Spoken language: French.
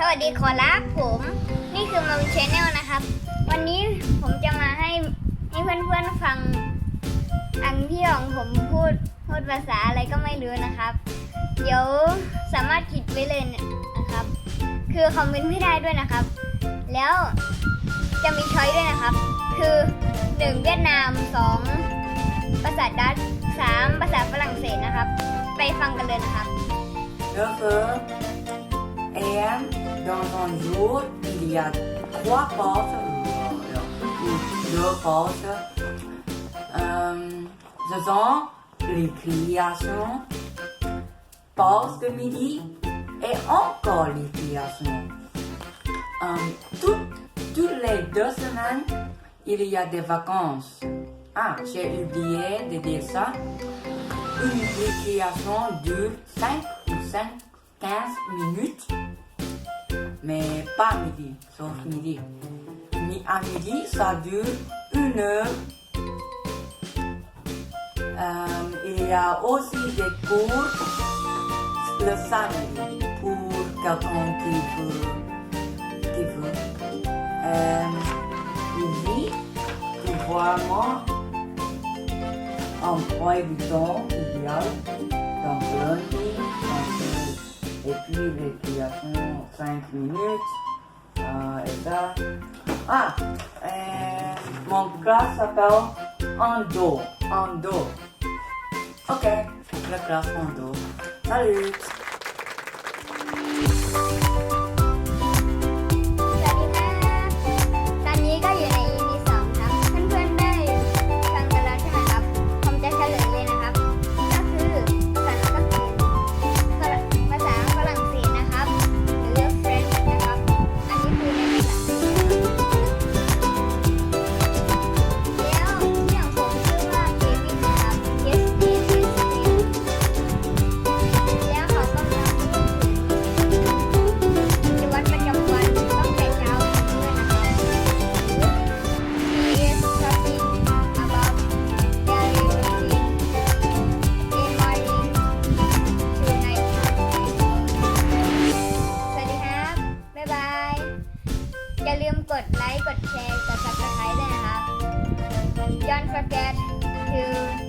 สวัสดีขอรับผม นี่คือมาวินชแนลนะครับ วันนี้ผมจะมาให้ให้เพื่อนๆฟัง อังที่ของผมพูดพูดภาษาอะไรก็ไม่รู้นะครับ เดี๋ยวสามารถคิดไว้เลยนะครับ คือคอมเมนต์ไม่ได้ด้วยนะครับ แล้วจะมีช้อยด้วยนะครับ คือ 1 เวียดนาม 2 ภาษาดัตช์3ภาษาฝรั่งเศสนะครับ ไปฟังกันเลยนะครับ9 heures AM, dans un jour, il y a trois ou deux pauses. Euh, ce sont les créations, pause de midi et encore les créations. Euh, toutes, toutes les deux semaines, il y a des vacances. Ah, j'ai oublié de dire ça. Une récréation dure 5 ou 5, 15 minutes, mais pas midi, sauf midi. Mi- À midi, ça dure une heure. Euh, il y a aussi des cours le samedi pour quelqu'un qui veut. Qui veut. Euh, tu vois moi emploi du temps idéal dans lundi, mardi, et puis récréation 5 minutes, euh, et ça. Ah, euh, mon classe s'appelle Ando, Ando. Ok, la classe Ando. Salut! อย่าลืมกดไลค์ กดแชร์ กดซับสไครต์ด้วยนะครับ Don't forget to